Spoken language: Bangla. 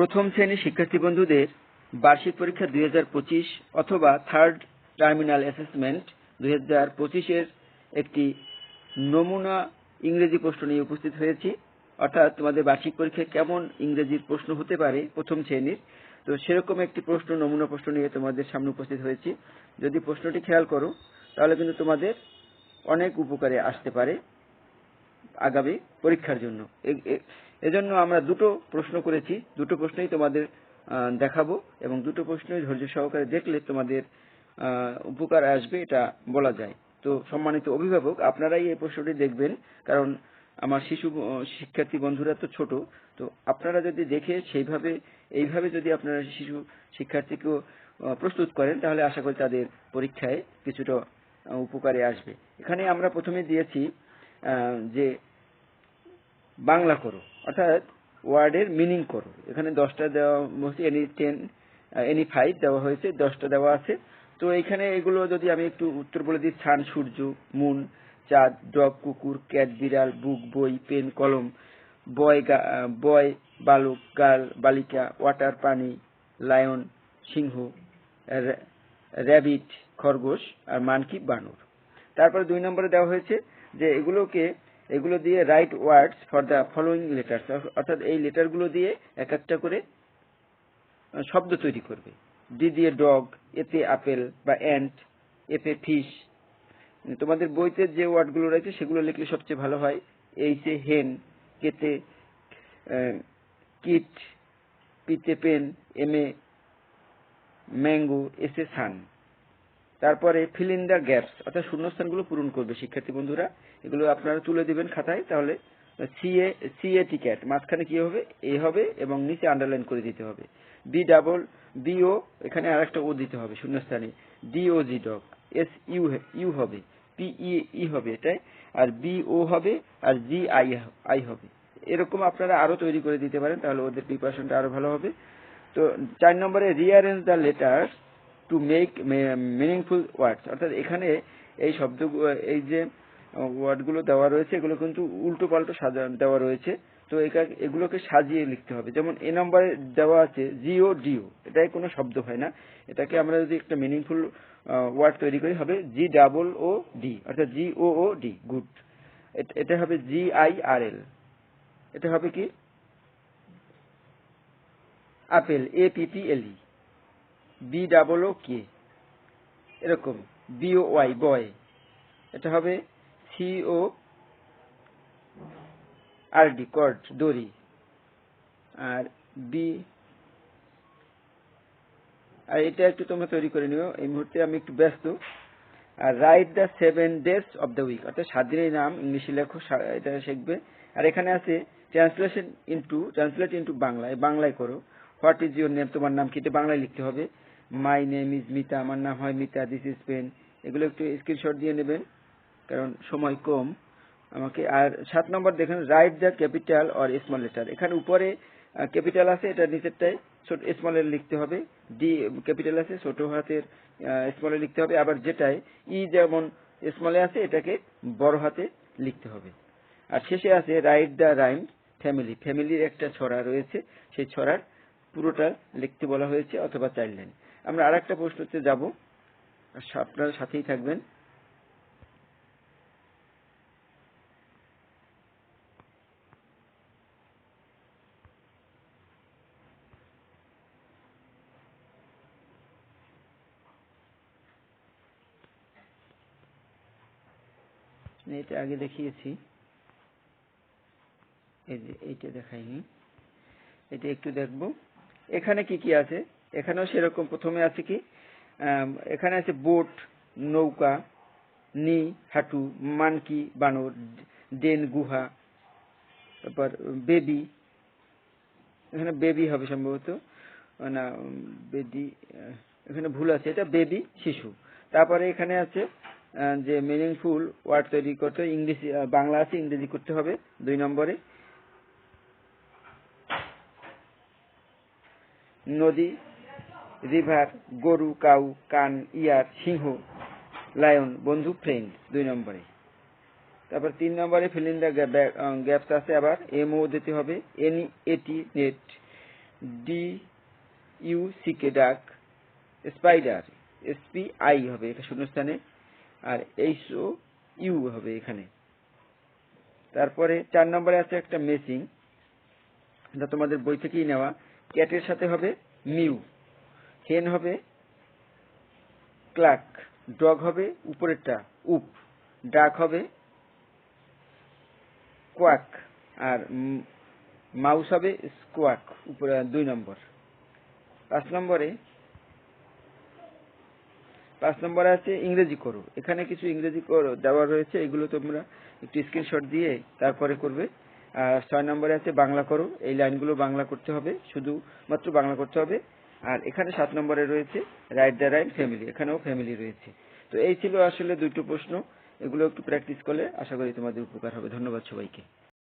প্রথম শ্রেণির শিক্ষার্থী বন্ধুদের বার্ষিক পরীক্ষা দুই হাজার পঁচিশ অথবা থার্ড টার্মিনাল অ্যাসেসমেন্ট দুই পঁচিশের একটি নমুনা ইংরেজি প্রশ্ন নিয়ে উপস্থিত হয়েছি। অর্থাৎ তোমাদের বার্ষিক পরীক্ষায় কেমন ইংরেজির প্রশ্ন হতে পারে প্রথম শ্রেণির? তো সেরকম একটি প্রশ্ন, নমুনা প্রশ্ন নিয়ে তোমাদের সামনে উপস্থিত হয়েছি। যদি প্রশ্নটি খেয়াল করো, তাহলে কিন্তু তোমাদের অনেক উপকারে আসতে পারে আগামী পরীক্ষার জন্য। এজন্য আমরা দুটো প্রশ্ন করেছি। দুটো প্রশ্নই তোমাদের দেখাবো এবং দুটো প্রশ্নই ধৈর্য সহকারে দেখলে তোমাদের উপকার আসবে এটা বলা যায়। তো সম্মানিত অভিভাবক, আপনারাই এই প্রশ্নটি দেখবেন, কারণ আমার শিশু শিক্ষার্থী বন্ধুরা তো ছোট, তো আপনারা যদি দেখে সেইভাবে, এইভাবে যদি আপনারা শিশু শিক্ষার্থীকেও প্রস্তুত করেন, তাহলে আশা করি তাদের পরীক্ষায় কিছুটা উপকারে আসবে। এখানে আমরা প্রথমে দিয়েছি যে বাংলা করো, অর্থাৎ ওয়ার্ডের মিনিং করো। এখানে দশটা দেওয়া এনি টেন এনি ফাইভ দেওয়া হয়েছে, দশটা দেওয়া আছে। তো এখানে এগুলো যদি আমি একটু উত্তর বলে দিই, ছান, সূর্য, মুন, চাঁদ, ডগ, কুকুর, ক্যাট, বিড়াল, বুক, বই, পেন, কলম, বয় বয়, বালক গার্ল বালিকা, ওয়াটার, পানি, লায়ন, সিংহ র্যাবিট, খরগোশ আর মানকি বানর। তারপরে দুই নম্বরে দেওয়া হয়েছে যে এগুলোকে এগুলো দিয়ে write words for the following letters অর্থাৎ এই লেটারগুলো দিয়ে এক একটা করে শব্দ তৈরি করবে। ডি দিয়ে ডগ এতে আপেল বা অ্যান্ট এতে ফিশ তোমাদের বইতে যে ওয়ার্ডগুলো রয়েছে সেগুলো লিখলে সবচেয়ে ভালো হয় এইচে হেন কেতে কিট পিতে পেন এমে ম্যাঙ্গো এসে সান তারপরে ফিল দ্য গ্যাপস অর্থাৎ শূন্যস্থানগুলো পূরণ করবে শিক্ষার্থী বন্ধুরা। এগুলো আপনারা তুলে দিবেন খাতায়, তাহলে সিএ সিএ টিকেট মাঝখানে কি হবে? এ হবে এবং নিচে আন্ডারলাইন করে দিতে হবে। বি ডাবল বিও এখানে আর একটা ও দিতে হবে শূন্যস্থানে। D O G dog S U U হবে পি ই ই হবে এটাই, আর বি ও হবে, আর জি আই আই হবে। এরকম আপনারা আরও তৈরি করে দিতে পারেন, তাহলে ওদের প্রিপারেশনটা আরও ভালো হবে। তো চার নম্বরে rearrange the letters to make meaningful words অর্থাৎ এখানে এই শব্দ, এই যে ওয়ার্ডগুলো দেওয়া রয়েছে, এগুলো কিন্তু উল্টো পাল্টো সাজা, দেওয়া রয়েছে। তো এগুলোকে সাজিয়ে লিখতে হবে। যেমন এ নম্বরে দেওয়া আছে, জিও, ডিও। এটাই কোনো শব্দ হয় না। এটাকে আমরা যদি একটা মিনিংফুল ওয়ার্ড তৈরি করি, হবে জি ডাবল ও ডি। অর্থাৎ জি ও ও ডি, গুড। এটা হবে জি আই আর এল। এটা হবে কি? Apple, A P P L E. B double O K এরকম বিও ওয়াই বয় এটা হবে সিও আর ডি কর্ড দড়ি. আর বি আর এটা একটু তোমরা তৈরি করে নিও, এই মুহূর্তে আমি একটু ব্যস্ত। আর write the seven days of the week অর্থাৎ সাত দিনের নাম ইংলিশে লেখো এটা শিখবে। আর এখানে আছে ট্রান্সলেশন ইন্টু ট্রান্সলেট ইনটু বাংলায় বাংলায় করো। হোয়াট ইজ ইউর নেম তোমার নাম কি? বাংলায় লিখতে হবে। মাই নেম ইজ মিতা আমার নাম হয় মিতা দিস ইজ পেন এগুলো একটু স্ক্রিনশট দিয়ে নেবেন, কারণ সময় কম। আমাকে আর সাত নম্বর দেখেন write the capital or small letter এখানে উপরে ক্যাপিটাল আছে, এটা নিচেরটায় ছোট স্মলের লিখতে হবে। ডি ক্যাপিটাল আছে, ছোট হাতের স্মলে লিখতে হবে। আবার যেটায় ই যেমন স্মলে আছে, এটাকে বড় হাতে লিখতে হবে। আর শেষে আছে রাইট দ্য রাইম ফ্যামিলি ফ্যামিলির একটা ছড়া রয়েছে, সেই ছড়ার পুরোটা লিখতে বলা হয়েছে, অথবা চাইল্ড লাইন আমরা আর একটা প্রশ্নতে যাব। আপনারা সাথেই থাকবেন। এটা আগে দেখিয়েছি। এই যে, এইটা দেখাইনি। এটা একটু দেখব। এখানে কি কি আছে? এখানেও সেরকম প্রথমে আছে কি? এখানে আছে বোট, নৌকা, নি, হাঁটু, মানকি, বানর, ডেন, গুহা, তারপর বেবি, এখানে বেবি হবে সম্ভবত। না বেদি এখানে ভুল আছে, এটা বেবি, শিশু। তারপরে এখানে আছে যে মিনিংফুল ওয়ার্ড তৈরি করতে ইংলিশ বাংলা আছে, ইংরেজি করতে হবে দুই নম্বরে। নদী রিভার, গরু, কাউ, কান, ইয়ার, সিংহ, লায়ন বন্ধু ফ্রেন্ড, দুই নম্বরে। তারপর তিন নম্বরে ফিল দ্য গ্যাপস আছে আবার, এমও দিতে হবে, এনি এটি net, D U C K duck, spider S P I হবে এটা শূন্যস্থানে, আর এইচ ও ইউ হবে এখানে। তারপরে চার নম্বরে আছে একটা মেসিং, এটা তোমাদের বই থেকেই নেওয়া, ক্যাটের সাথে হবে মিউ। হেন হবে ক্লাক ডগ হবে উপরেরটা উপ ডাক হবে কোয়াক, আর মাউস হবে স্কোয়াক, উপরে দুই নম্বর। পাঁচ নম্বরে পাঁচ নম্বরে আছে ইংরেজি করো। এখানে কিছু ইংরেজি করো, দেওয়া রয়েছে, এগুলো তোমরা একটু স্ক্রিনশট দিয়ে তারপরে করবে। আর ছয় নম্বরে আছে বাংলা করো। এই লাইনগুলো বাংলা করতে হবে শুধু মাত্র বাংলা করতে হবে। আর এখানে সাত নম্বরে রয়েছে রাইট দ্য রাইট ফ্যামিলি এখানেও ফ্যামিলি রয়েছে। তো এই ছিল আসলে দুটো প্রশ্ন, এগুলো একটু প্র্যাকটিস করলে আশা করি তোমাদের উপকার হবে। ধন্যবাদ সবাইকে।